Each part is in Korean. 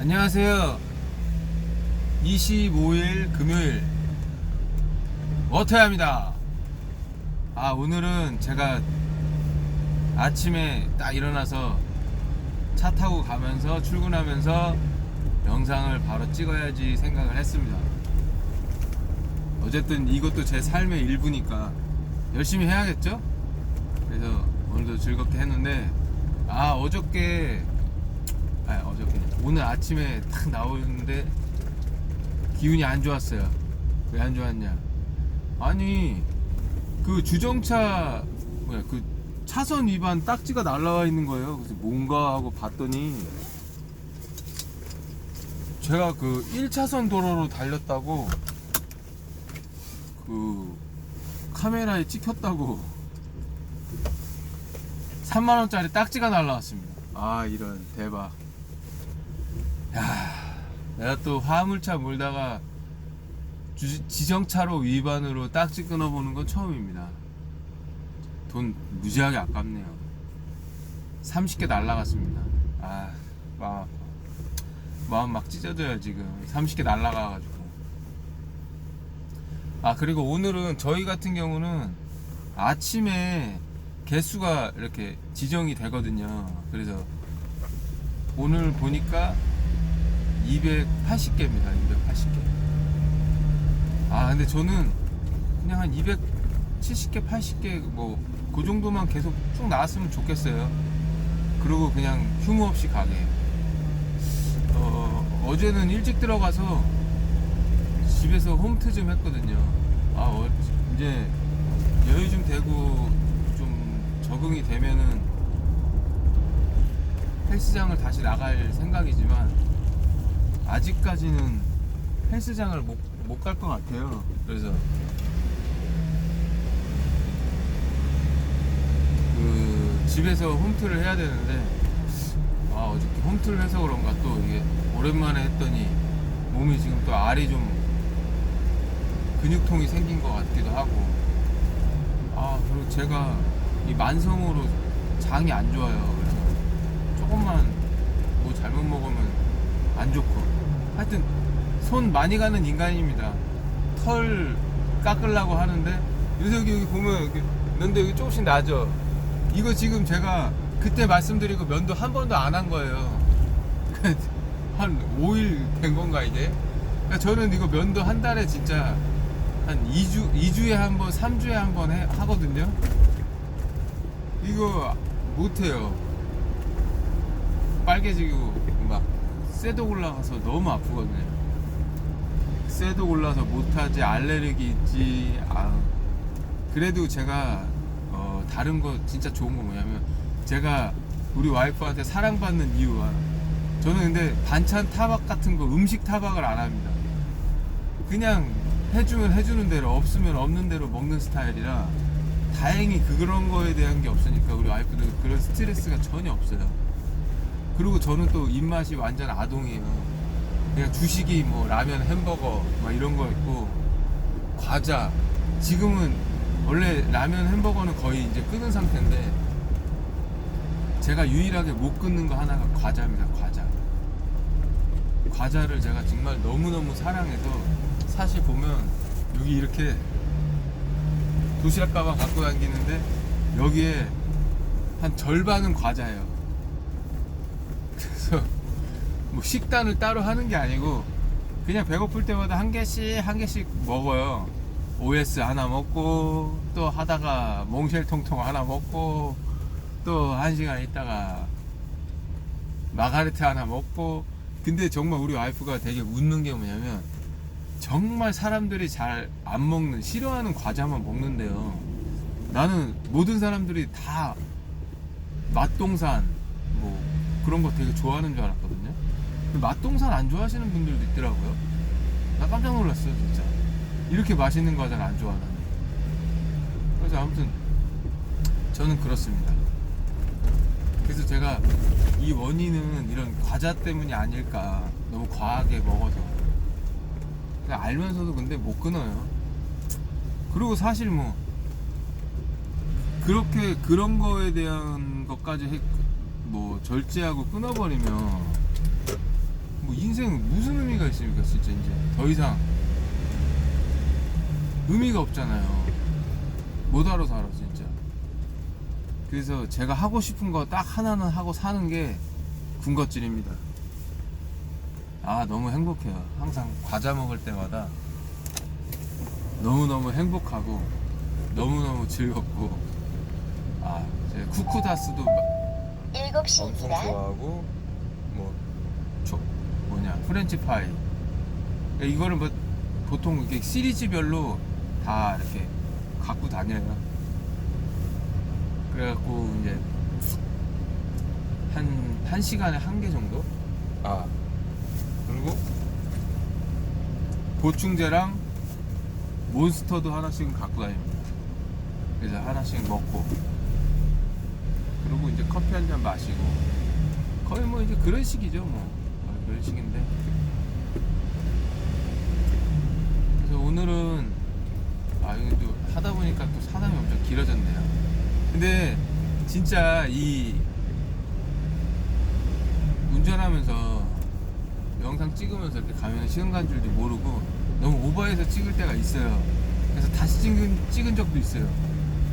안녕하세요. 25일 금요일 워터야입니다. 아 오늘은 제가 아침에 딱 일어나서 차 타고 가면서 출근하면서 영상을 바로 찍어야지 생각을 했습니다. 어쨌든 이것도 제 삶의 일부니까 열심히 해야겠죠? 그래서 오늘도 즐겁게 했는데 아 어저께 오늘 아침에 딱 나오는데 기운이 안 좋았어요. 왜 안 좋았냐? 아니 그 주정차 뭐야 그 차선 위반 딱지가 날라와 있는 거예요. 그래서 뭔가 하고 봤더니 제가 그 1차선 도로로 달렸다고 그 카메라에 찍혔다고 3만원짜리 딱지가 날라왔습니다. 아, 이런, 대박. 야 내가 또 화물차 몰다가 주- 지정차로 위반으로 딱지 끊어보는 건 처음입니다. 돈 무지하게 아깝네요. 30개 날라갔습니다. 아, 마음. 마음 막 찢어져요, 지금. 30개 날라가가지고. 아, 그리고 오늘은 저희 같은 경우는 아침에 개수가 이렇게 지정이 되거든요. 그래서 오늘 보니까 280개입니다. 280개. 아, 근데 저는 그냥 한 270개, 80개 뭐 그 정도만 계속 쭉 나왔으면 좋겠어요. 그리고 그냥 휴무 없이 가게. 어, 어제는 일찍 들어가서 집에서 홈트 좀 했거든요. 아, 어, 이제 여유 좀 되고 좀 적응이 되면은 헬스장을 다시 나갈 생각이지만 아직까지는 헬스장을 못갈 것 같아요. 그래서 그 집에서 홈트를 해야 되는데 아 어저께 홈트를 해서 그런가 또 이게 오랜만에 했더니 몸이 지금 또 알이 좀 근육통이 생긴 것 같기도 하고. 아 그리고 제가 이 만성으로 장이 안 좋아요. 그래서 조금만 뭐 잘못 먹으면 안 좋고 하여튼 손 많이 가는 인간입니다. 털 깎으려고 하는데 요새 여기, 여기 보면 여기 면도 여기 조금씩 나죠? 이거 지금 제가 그때 말씀드리고 면도 한 번도 안 한 거예요. 한 5일 된 건가 이제? 그러니까 저는 이거 면도 한 달에 진짜 한 2주, 2주에 한 번, 3주에 한 번 하거든요. 이거 못 해요. 빨개지고 막 쇠도 올라가서 너무 아프거든요. 쇠도 올라서 못하지, 알레르기 있지. 아, 그래도 제가 어, 다른 거 진짜 좋은 거 뭐냐면 제가 우리 와이프한테 사랑받는 이유가 저는 근데 반찬 타박 같은 거 음식 타박을 안 합니다. 그냥 해주면 해주는 대로 없으면 없는 대로 먹는 스타일이라 다행히 그런 거에 대한 게 없으니까 우리 와이프도 그런 스트레스가 전혀 없어요. 그리고 저는 또 입맛이 완전 아동이에요. 그냥 주식이 뭐 라면, 햄버거 막 이런 거 있고 과자. 지금은 원래 라면, 햄버거는 거의 이제 끊은 상태인데 제가 유일하게 못 끊는 거 하나가 과자입니다. 과자. 과자를 제가 정말 너무너무 사랑해서 사실 보면 여기 이렇게 도시락 가방 갖고 다니는데 여기에 한 절반은 과자예요. 그래서 뭐 식단을 따로 하는 게 아니고 그냥 배고플 때마다 한 개씩 한 개씩 먹어요. OS 하나 먹고 또 하다가 몽쉘 통통 하나 먹고 또 한 시간 있다가 마가레트 하나 먹고 근데 정말 우리 와이프가 되게 웃는 게 뭐냐면 정말 사람들이 잘 안 먹는 싫어하는 과자만 먹는데요. 나는 모든 사람들이 다 맛동산 뭐 그런 거 되게 좋아하는 줄 알았거든요. 근데 맛동산 안 좋아하시는 분들도 있더라고요. 나 깜짝 놀랐어요, 진짜. 이렇게 맛있는 과자를 안 좋아하는. 그래서 아무튼 저는 그렇습니다. 그래서 제가 이 원인은 이런 과자 때문이 아닐까. 너무 과하게 먹어서. 알면서도 근데 못 끊어요. 그리고 사실 뭐 그렇게 그런 거에 대한 것까지 해, 뭐 절제하고 끊어버리면 뭐뭐 인생 무슨 의미가 있습니까 진짜 이제? 더 이상. 의미가 없잖아요. 뭐하러 살아 진짜. 그래서 제가 하고 싶은 거 딱 하나는 하고 사는 게 군것질입니다. 아 너무 행복해요. 항상 과자 먹을 때마다 너무너무 행복하고 너무너무 즐겁고. 아제 쿠쿠다스도 마- 엄청 7시입니다. 좋아하고 뭐 초, 뭐냐 프렌치 파이 그러니까 이거를 뭐 보통 이게 시리즈별로 다 이렇게 갖고 다녀요 그래갖고 이제 한, 한 시간에 한 개 정도? 아 그리고 보충제랑 몬스터도 하나씩은 갖고 다닙니다 그래서 하나씩 먹고 그리고 이제 커피 한 잔 마시고. 거의 뭐 이제 그런 식이죠 뭐. 거의 그런 식인데. 그래서 오늘은 아 이거 또 하다 보니까 또 사담이 엄청 길어졌네요. 근데 진짜 이 운전하면서 영상 찍으면서 이렇게 가면 시간 간 줄도 모르고 너무 오버해서 찍을 때가 있어요. 그래서 다시 찍은, 찍은 적도 있어요.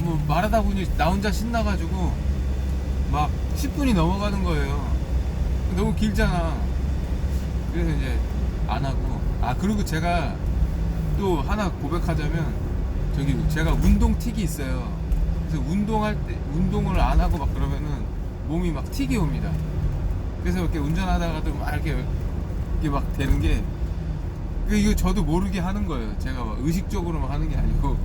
뭐 말하다 보니 나 혼자 신나가지고 막 10분이 넘어가는 거예요. 너무 길잖아. 그래서 이제 안 하고. 아, 그리고 제가 또 하나 고백하자면, 저기 제가 운동 틱이 있어요. 그래서 운동할 때, 운동을 안 하고 막 그러면은 몸이 막 틱이 옵니다. 그래서 이렇게 운전하다가도 막 이렇게, 이렇게 막 되는 게, 그 이거 저도 모르게 하는 거예요. 제가 막 의식적으로만 하는 게 아니고.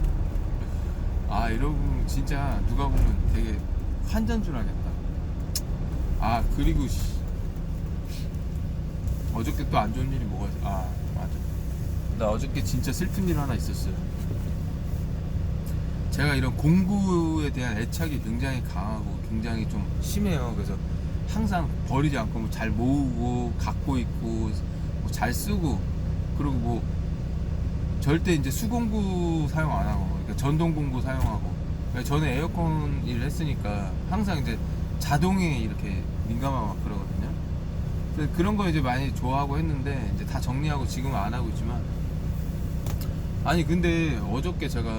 아, 여러분, 진짜 누가 보면 되게 환전 줄 알겠다. 아 그리고 씨, 어저께 또 안 좋은 일이 뭐가? 아 맞아. 나 어저께 진짜 슬픈 일 하나 있었어요. 제가 이런 공부에 대한 애착이 굉장히 강하고 굉장히 좀 심해요. 그래서 항상 버리지 않고 뭐 잘 모으고 갖고 있고 뭐 잘 쓰고 그리고 뭐 절대 이제 수공구 사용 안 하고 그러니까 전동 공구 사용하고 그러니까 저는 에어컨 일을 했으니까 항상 이제 자동에 이렇게 민감하고 막 그러거든요. 그래서 그런 거 이제 많이 좋아하고 했는데 이제 다 정리하고 지금은 안 하고 있지만 아니 근데 어저께 제가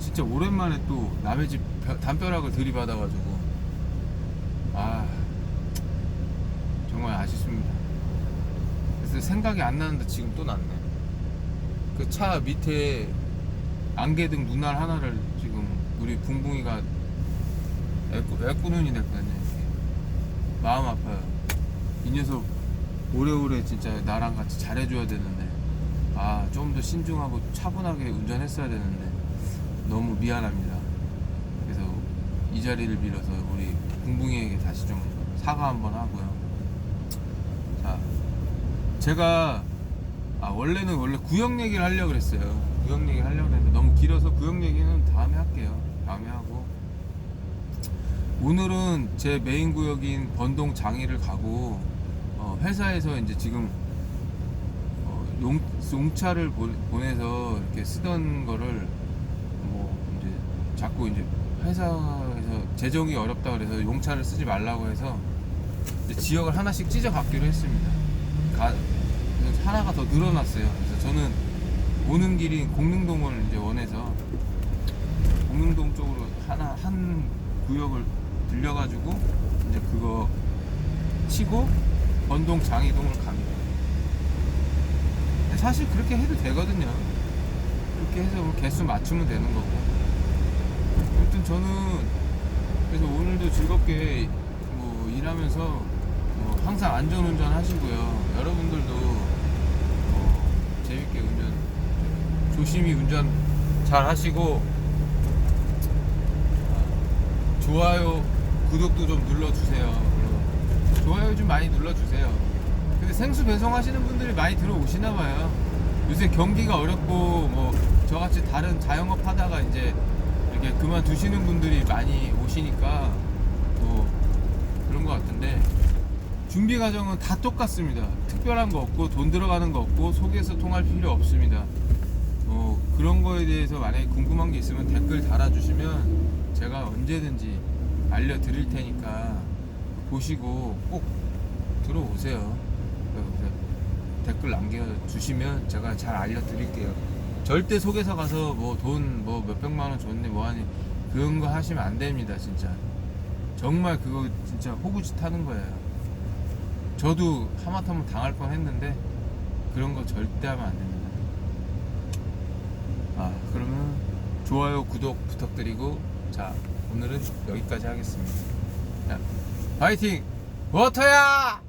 진짜 오랜만에 또 남의 집 벼- 담벼락을 들이받아가지고 아 정말 아쉽습니다. 그래서 생각이 안 나는데 지금 또 났네. 그 차 밑에 안개등 눈알 하나를 지금 우리 붕붕이가 애꾸, 애꾸눈이 됐거든요. 마음 아파요. 이 녀석 오래오래 진짜 나랑 같이 잘해줘야 되는데 아 좀 더 신중하고 차분하게 운전했어야 되는데 너무 미안합니다. 그래서 이 자리를 빌어서 우리 붕붕이에게 다시 좀 사과 한번 하고요. 자, 제가 아 원래는 원래 구역 얘기를 하려고 그랬어요. 구역 얘기 하려고 했는데 너무 길어서 구역 얘기는 다음에 할게요. 다음에 하고 오늘은 제 메인 구역인 번동 장이를 가고 어, 회사에서 이제 지금 어, 용, 용차를 보, 보내서 이렇게 쓰던 거를 뭐 이제 자꾸 이제 회사에서 재정이 어렵다 그래서 용차를 쓰지 말라고 해서 지역을 하나씩 찢어 갖기로 했습니다. 가, 하나가 더 늘어났어요. 그래서 저는 오는 길인 공릉동을 이제 원해서 공릉동 쪽으로 하나 한 구역을 들려가지고 이제 그거 치고 번동 장이동을 갑니다. 사실 그렇게 해도 되거든요. 그렇게 해서 뭐 개수 맞추면 되는 거고. 아무튼 저는 그래서 오늘도 즐겁게 뭐 일하면서 뭐 항상 안전운전 하시고요. 여러분들도 뭐 재밌게 운전 조심히 운전 잘 하시고 아, 좋아요 구독도 좀 눌러주세요. 좋아요 좀 많이 눌러주세요. 근데 생수 배송하시는 분들이 많이 들어오시나 봐요. 요새 경기가 어렵고 뭐 저같이 다른 자영업 하다가 이제 이렇게 그만두시는 분들이 많이 오시니까 뭐 그런 것 같은데 준비 과정은 다 똑같습니다. 특별한 거 없고 돈 들어가는 거 없고 속에서 통할 필요 없습니다. 뭐 그런 거에 대해서 만약에 궁금한 게 있으면 댓글 달아주시면 제가 언제든지 알려드릴 테니까 보시고 꼭 들어오세요. 댓글 남겨주시면 제가 잘 알려드릴게요. 절대 속에서 가서 뭐 돈 뭐 몇백만 원 줬네 뭐하니 그런 거 하시면 안 됩니다 진짜. 정말 그거 진짜 호구짓 하는 거예요. 저도 하마터면 당할 뻔 했는데 그런 거 절대 하면 안 됩니다. 아 그러면 좋아요 구독 부탁드리고 자 오늘은 여기까지 하겠습니다. 자, 파이팅 워터야!